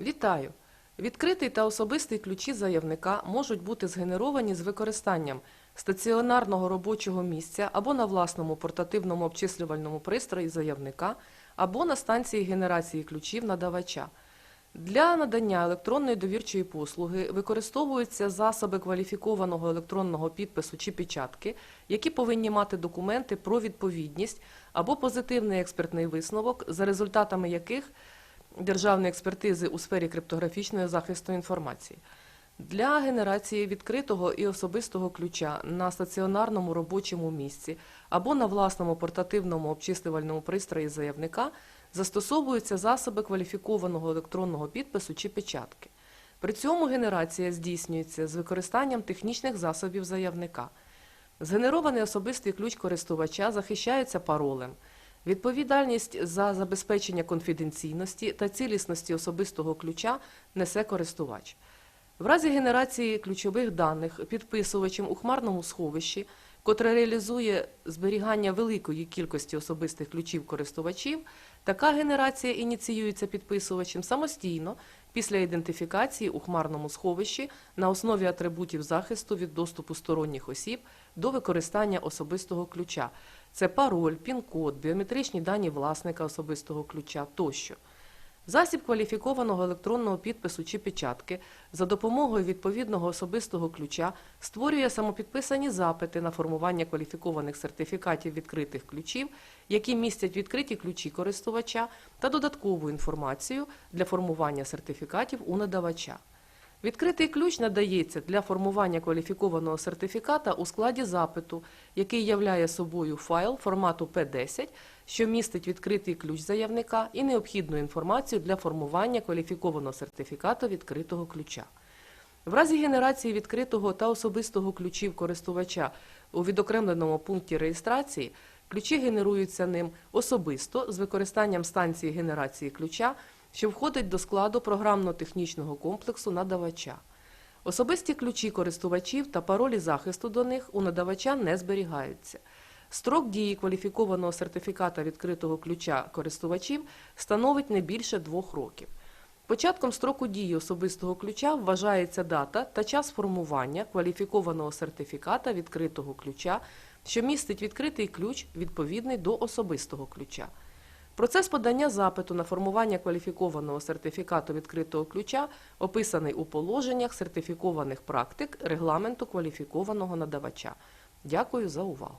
Вітаю! Відкритий та особистий ключі заявника можуть бути згенеровані з використанням стаціонарного робочого місця або на власному портативному обчислювальному пристрої заявника, або на станції генерації ключів надавача. Для надання електронної довірчої послуги використовуються засоби кваліфікованого електронного підпису чи печатки, які повинні мати документи про відповідність або позитивний експертний висновок, за результатами яких державної експертизи у сфері криптографічного захисту інформації. Для генерації відкритого і особистого ключа на стаціонарному робочому місці або на власному портативному обчислювальному пристрої заявника застосовуються засоби кваліфікованого електронного підпису чи печатки. При цьому генерація здійснюється з використанням технічних засобів заявника. Згенерований особистий ключ користувача захищається паролем. Відповідальність за забезпечення конфіденційності та цілісності особистого ключа несе користувач. В разі генерації ключових даних підписувачем у хмарному сховищі, котре реалізує зберігання великої кількості особистих ключів користувачів, така генерація ініціюється підписувачем самостійно після ідентифікації у хмарному сховищі на основі атрибутів захисту від доступу сторонніх осіб до використання особистого ключа. Це пароль, пін-код, біометричні дані власника особистого ключа тощо. Засіб кваліфікованого електронного підпису чи печатки за допомогою відповідного особистого ключа створює самопідписані запити на формування кваліфікованих сертифікатів відкритих ключів, які містять відкриті ключі користувача та додаткову інформацію для формування сертифікатів у надавача. Відкритий ключ надається для формування кваліфікованого сертифіката у складі запиту, який являє собою файл формату P10, що містить відкритий ключ заявника і необхідну інформацію для формування кваліфікованого сертифікату відкритого ключа. В разі генерації відкритого та особистого ключів користувача у відокремленому пункті реєстрації ключі генеруються ним особисто з використанням станції генерації ключа, що входить до складу програмно-технічного комплексу надавача. Особисті ключі користувачів та паролі захисту до них у надавача не зберігаються. Строк дії кваліфікованого сертифіката відкритого ключа користувачів становить не більше двох років. Початком строку дії особистого ключа вважається дата та час формування кваліфікованого сертифіката відкритого ключа, що містить відкритий ключ відповідний до особистого ключа. Процес подання запиту на формування кваліфікованого сертифікату відкритого ключа описаний у положеннях сертифікованих практик регламенту кваліфікованого надавача. Дякую за увагу.